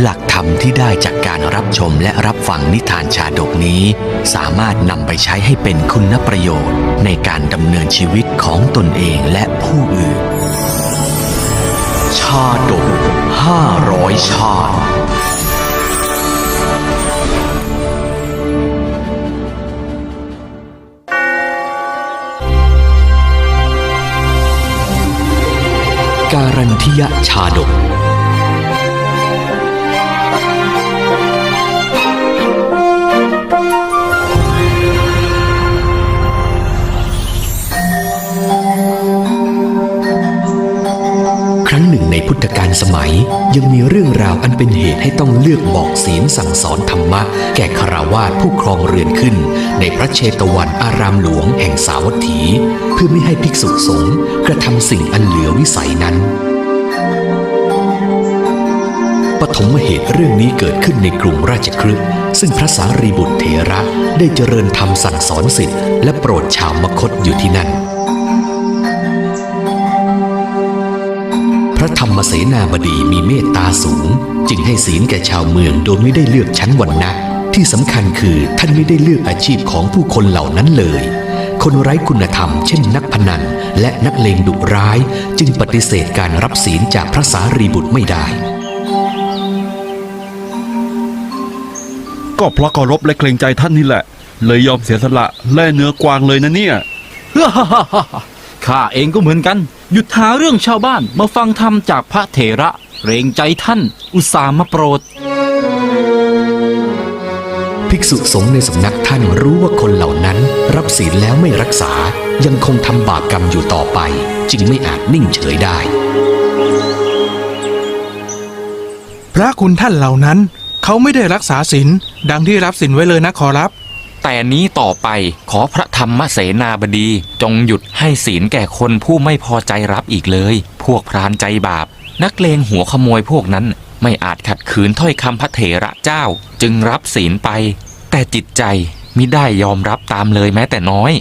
หลักธรรมที่ได้จากการรับชมและรับฟังนิทานชาดกนี้ สามารถนำไปใช้ให้เป็นคุณประโยชน์ ในการดำเนินชีวิตของตนเองและผู้อื่น ชาดกห้าร้อยชาติการันทิยชาดก สมัยยังมีเรื่องราวอันเป็นเหตุให้ต้องเลือกบอกศีลสั่งสอนธรรมะ แก่คาราวาสผู้ครองเรือนขึ้น ในพระเชตวันอารามหลวงแห่งสาวัตถี เพื่อไม่ให้ภิกษุสงฆ์กระทำสิ่งอันเหลือวิสัยนั้นปฐมเหตุเรื่องนี้เกิดขึ้นในกรุงราชคฤห์ซึ่งพระสารีบุตรเถระได้เจริญธรรมสั่งสอนสิทธิ์และโปรดชาวมคตอยู่ที่นั่น ธรรมเสนาบดีมีเมตตาสูง จึงให้ศีลแก่ชาวเมืองโดยไม่ได้เลือกชั้นวรรณะ ที่สำคัญคือท่านไม่ได้เลือกอาชีพของผู้คนเหล่านั้นเลย คนไร้คุณธรรม เช่นนักพนัน และนักเลงดุร้าย จึงปฏิเสธการรับศีลจากพระสารีบุตรไม่ได้ ก็เพราะเคารพและเกรงใจท่านนี่แหละ เลยยอมเสียสละแล่เนื้อกวางเลยนะเนี่ย ข้าเองก็เหมือนกัน หยุดหาเรื่องชาวบ้านมาฟังธรรมจากพระเถระเกรงใจท่าน อุตส่าห์มาโปรด ภิกษุสงฆ์ในสำนักท่านรู้ว่าคนเหล่านั้น รับศีลแล้วไม่รักษายังคงทำบาปกรรมอยู่ต่อไป จึงไม่อาจนิ่งเฉยได้ พระคุณท่านเหล่านั้น เขาไม่ได้รักษาศีลดังที่รับศีลไว้เลยนะขอรับ แต่นี้ต่อไปขอพระธรรมเสนาบดี จงหยุดให้ศีลแก่คนผู้ไม่พอใจรับอีกเลย พวกพรานใจบาป นักเลงหัวขโมยพวกนั้น ไม่อาจขัดขืนถ้อยคำพระเถระเจ้า จึงรับศีลไป แต่จิตใจมิได้ยอมรับตามเลยแม้แต่น้อย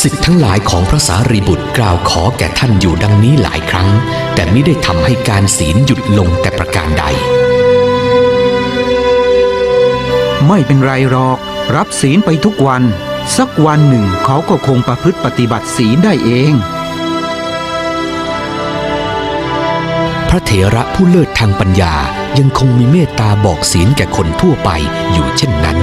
สิทธิ์ทั้งหลายของพระสารีบุตรกล่าวขอแก่ท่านอยู่ดังนี้หลายครั้ง แต่ไม่ได้ทำให้การศีลหยุดลงแต่ประการใด ไม่เป็นไรหรอก รับศีลไปทุกวัน สักวันหนึ่งเขาก็คงประพฤติปฏิบัติศีลได้เอง พระเถระผู้เลิศทางปัญญายังคงมีเมตตาบอกศีลแก่คนทั่วไปอยู่เช่นนั้น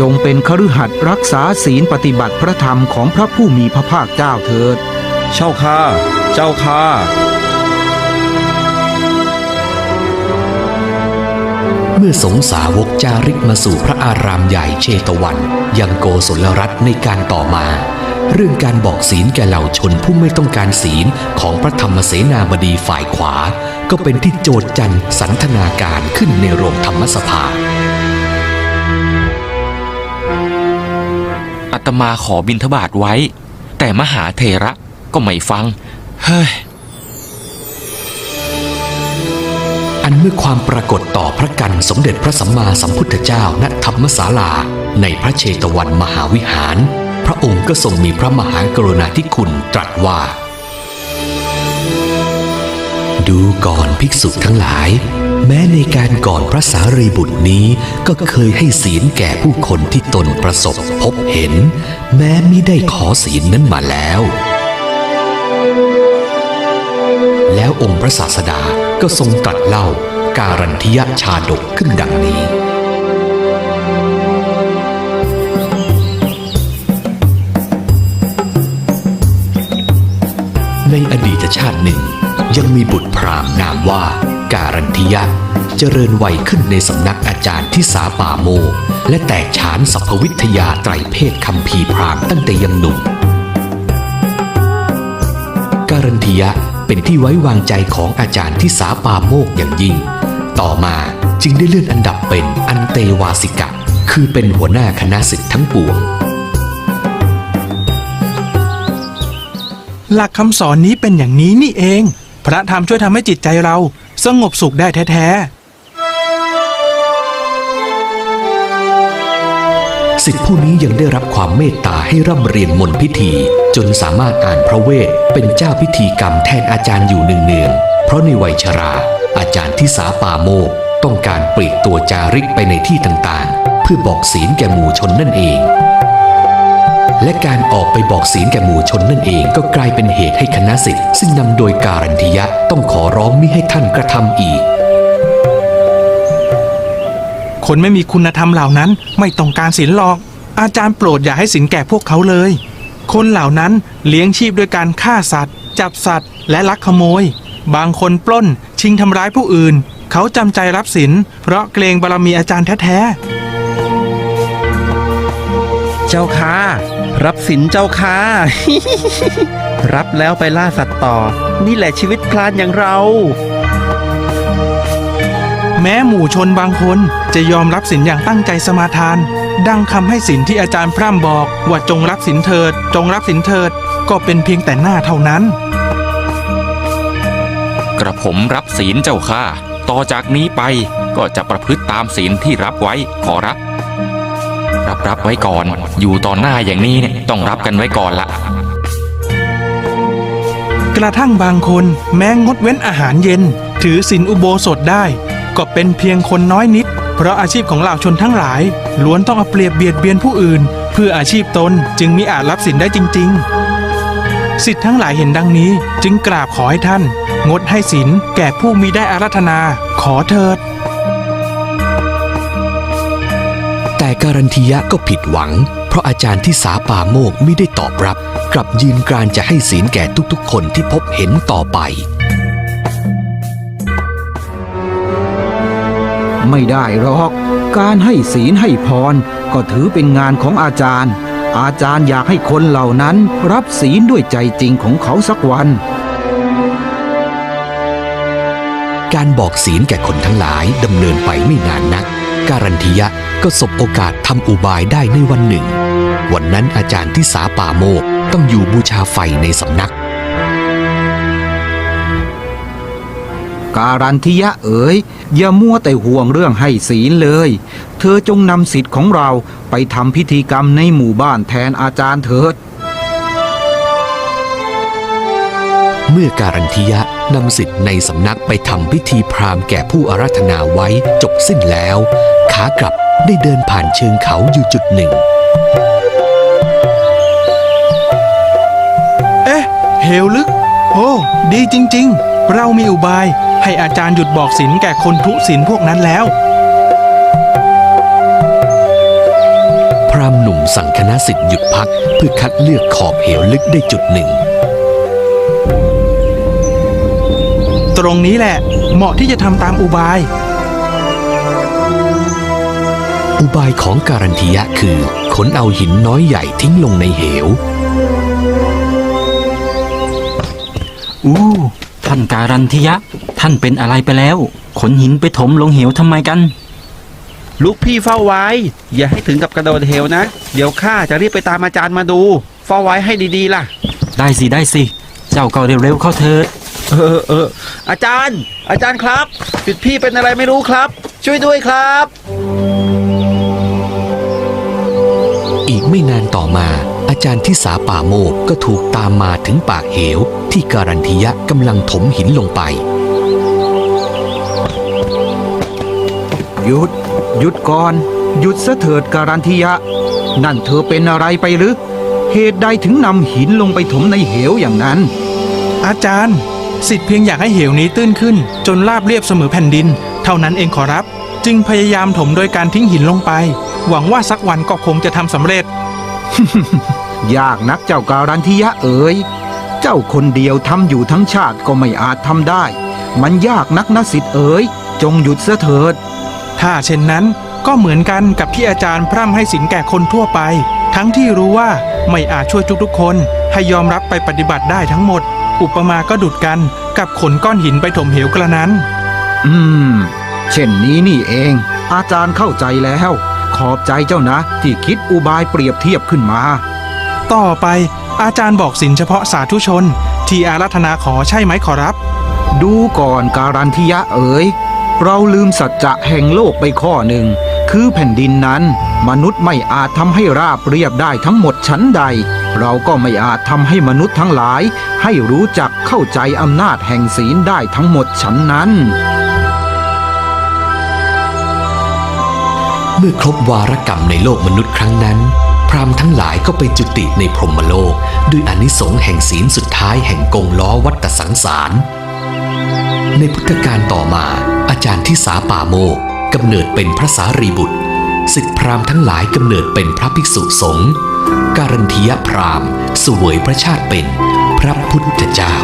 จงเป็นคฤหัสถ์รักษาศีลปฏิบัติพระธรรมของพระผู้มีพระภาคเจ้าเถิด เจ้าค่ะ เจ้าค่ะ เมื่อสงสาวกจาริกมาสู่พระอารามใหญ่เชตวัน ยังโกศลรัฐในการต่อมา เรื่องการบอกศีลแก่เหล่าชนผู้ไม่ต้องการศีลของพระธรรมเสนาบดีฝ่ายขวา ก็เป็นที่โจทย์จันสันทนาการขึ้นในโรงธรรมสภาอาตมาขอบินทบาทไว้ แต่มหาเถระก็ไม่ฟัง เฮ้ย นเมื่อความปรากฏต่อพระกันสมเด็จพระสัมมาสัมพุทธเจ้าณธรรมศาลา ในพระเชตวันมหาวิหาร พระองค์ก็ทรงมีพระมหากรุณาธิคุณตรัสว่า ดูก่อนภิกษุทั้งหลาย แม้ในการก่อนพระสารีบุตรนี้ก็เคยให้ศีลแก่ผู้คนที่ตนประสบพบเห็น แม้มิได้ขอศีลนั้นมาแล้ว แล้วองค์พระศาสดา ก็ทรงตรัสเล่าการันทิยชาดกขึ้นดังนี้ ในอดีตชาติหนึ่ง ยังมีบุตรพราหมณ์นามว่าการันทิยะเจริญวัยขึ้นในสำนักอาจารย์ที่สาป่าโม และแตกฉานสัพพวิทยาไตรเพศคำพีพรามตั้งแต่ยังหนุ่ม การันทิยะ เป็นที่ไว้วางใจของอาจารย์ที่สาปาโมกอย่างยิ่ง ต่อมาจึงได้เลื่อนอันดับเป็นอันเตวาสิกะ คือเป็นหัวหน้าคณะศิษย์ทั้งปวง หลักคำสอนนี้เป็นอย่างนี้นี่เอง พระธรรมช่วยทำให้จิตใจเรา สงบสุขได้แท้ สิทธิผู้นี้ยังได้รับความเมตตาให้ร่ำเรียนมนต์พิธี จนสามารถอ่านพระเวทเป็นเจ้าพิธีกรรมแทนอาจารย์อยู่เนืองๆเพราะในวัยชรา อาจารย์ที่สาปาโมก ต้องการปลีกตัวจาริกไปในที่ต่างๆ เพื่อบอกศีลแก่หมู่ชนนั่นเอง และการออกไปบอกศีลแก่หมู่ชนนั่นเอง ก็กลายเป็นเหตุให้คณะสิทธิ์ซึ่งนำโดยการันทิยะต้องขอร้องมิให้ท่านกระทำอีก คนไม่มีคุณธรรมเหล่านั้นไม่ต้องการศีลหรอก อาจารย์โปรดอย่าให้ศีลแก่พวกเขาเลย คนเหล่านั้นเลี้ยงชีพด้วยการฆ่าสัตว์ จับสัตว์ และลักขโมย บางคนปล้น ชิงทำร้ายผู้อื่น เขาจำใจรับศีลเพราะเกรงบารมีอาจารย์แท้ๆ เจ้าค่ะรับสินเจ้าค่ะรับแล้วไปล่าสัตว์ต่อ นี่แหละชีวิตพลานอย่างเรา แม้หมู่ชนบางคนจะยอมรับศีลอย่างตั้งใจสมาทาน ดังคำให้ศีลที่อาจารย์พร่ำบอกว่าจงรับศีลเถิด จงรับศีลเถิด ก็เป็นเพียงแต่หน้าเท่านั้น กระผมรับศีลเจ้าค่ะ ต่อจากนี้ไปก็จะประพฤติตามศีลที่รับไว้ขอรับ รับรับไว้ก่อน อยู่ต่อหน้าอย่างนี้เนี่ยต้องรับกันไว้ก่อนละกระทั่งบางคนแม้งดเว้นอาหารเย็น ถือศีลอุโบสถได้ ก็เป็นเพียงคนน้อยนิด เพราะอาชีพของเหล่าชนทั้งหลาย ล้วนต้องเอาเปรียบเบียดเบียนผู้อื่น เพื่ออาชีพตนจึงมิอาจรับศีลได้จริง ๆ สิทธิ์ทั้งหลายเห็นดังนี้จึงกราบขอให้ท่าน งดให้ศีลแก่ผู้มีได้อารัธนา ขอเถิด แต่การันทียะก็ผิดหวัง เพราะอาจารย์ที่สาป่าโมกไม่ได้ตอบรับ กลับยืนกรานจะให้ศีลแก่ทุกๆ คนที่พบเห็นต่อไป ไม่ได้หรอก การให้ศีลให้พร ก็ถือเป็นงานของอาจารย์ อาจารย์อยากให้คนเหล่านั้นรับศีลด้วยใจจริงของเขาสักวัน การบอกศีลแก่คนทั้งหลายดำเนินไปไม่นานนัก การันทียะก็สบโอกาสทำอุบายได้ในวันหนึ่ง วันนั้นอาจารย์ที่สาป่าโมกต้องอยู่บูชาไฟในสำนัก การันทิยะเอ๋ยอย่ามัวแต่ห่วงเรื่องให้ศีลเลย เธอจงนำสิทธิ์ของเราไปทำพิธีกรรมในหมู่บ้านแทนอาจารย์เถิด เมื่อการันทิยะนำสิทธิ์ในสำนักไปทำพิธีพราหมณ์แก่ผู้อาราธนาไว้จบสิ้นแล้ว ขากลับได้เดินผ่านเชิงเขาอยู่จุดหนึ่ง เอ๊ะ เหวลึก โอ้ ดีจริง ๆ เรามีอุบาย ให้อาจารย์หยุดบอกศีลแก่คนทุศีลพวกนั้นแล้ว พราหมณ์หนุ่มสั่งคณะสิทธิ์หยุดพักเพื่อคัดเลือกขอบเหวลึกได้จุดหนึ่ง ตรงนี้แหละเหมาะที่จะทำตามอุบาย อุบายของการันทียะคือขนเอาหินน้อยใหญ่ทิ้งลงในเหว อู้ท่านการันทิยะ ท่านเป็นอะไรไปแล้ว ขนหินไปถมลงเหวทำไมกัน ลูกพี่เฝ้าไว้ อย่าให้ถึงกับกระโดดเหวนะ เดี๋ยวข้าจะรีบไปตามอาจารย์มาดู เฝ้าไว้ให้ดีๆล่ะ ได้สิได้สิ เจ้าก็เร็วๆเข้าเถิดเออเอออาจารย์ อาจารย์ครับปิดพี่เป็นอะไรไม่รู้ครับ ช่วยด้วยครับ อีกไม่นานต่อมา อาจารย์ที่สาป่าโมกก็ถูกตามมาถึงปากเหวที่การันทียะกำลังถมหินลงไป หยุด หยุดก่อน หยุดซะเถิดการันทิยะ นั่นเธอเป็นอะไรไปหรือ เหตุใดถึงนำหินลงไปถมในเหวอย่างนั้น อาจารย์ สิทธิ์เพียงอยากให้เหวนี้ตื้นขึ้น จนราบเรียบเสมอแผ่นดิน เท่านั้นเองขอรับ จึงพยายามถมโดยการทิ้งหินลงไป หวังว่าสักวันก็คงจะทำสำเร็จ ยากนักเจ้าการันทิยะเอ๋ยเจ้าคนเดียวทำอยู่ทั้งชาติก็ไม่อาจทำได้ มันยากนักนะสิทธิ์เอ๋ยจงหยุดเสียเถิด ถ้าเช่นนั้นก็เหมือนกันกับที่อาจารย์พร่ำให้สินแก่คนทั่วไป ทั้งที่รู้ว่าไม่อาจช่วยทุกๆคนให้ยอมรับไปปฏิบัติได้ทั้งหมด อุปมาก็ดุดกันกับขนก้อนหินไปถมเหวกระนั้น อืม เช่นนี้นี่เอง อาจารย์เข้าใจแล้ว ขอบใจเจ้านะ ที่คิดอุบายเปรียบเทียบขึ้นมา ต่อไปอาจารย์บอกสินเฉพาะสาธุชน ที่อารัธนาขอใช่ไหมขอรับ ดูก่อนการันทิยะเอ๋ย เราลืมสัจจะแห่งโลกไปข้อหนึ่ง คือแผ่นดินนั้น มนุษย์ไม่อาจทำให้ราบเรียบได้ทั้งหมดชั้นใด เราก็ไม่อาจทำให้มนุษย์ทั้งหลาย ให้รู้จักเข้าใจอำนาจแห่งศีลได้ทั้งหมดชั้นนั้น เมื่อครบวารกรรมในโลกมนุษย์ครั้งนั้น พรามทั้งหลายก็ไปจุติในพรหมโลก ด้วยอนิสงส์แห่งศีลสุดท้ายแห่งกงล้อวัฏสังสาร ในพุทธกาลต่อมา อาจารย์ที่สาป่าโมกกำเนิดเป็นพระสารีบุตรศึกพราหมณ์ทั้งหลายกำเนิดเป็นพระภิกษุสงฆ์การันทียพราหมณ์สวยพระชาติเป็นพระพุทธเจ้า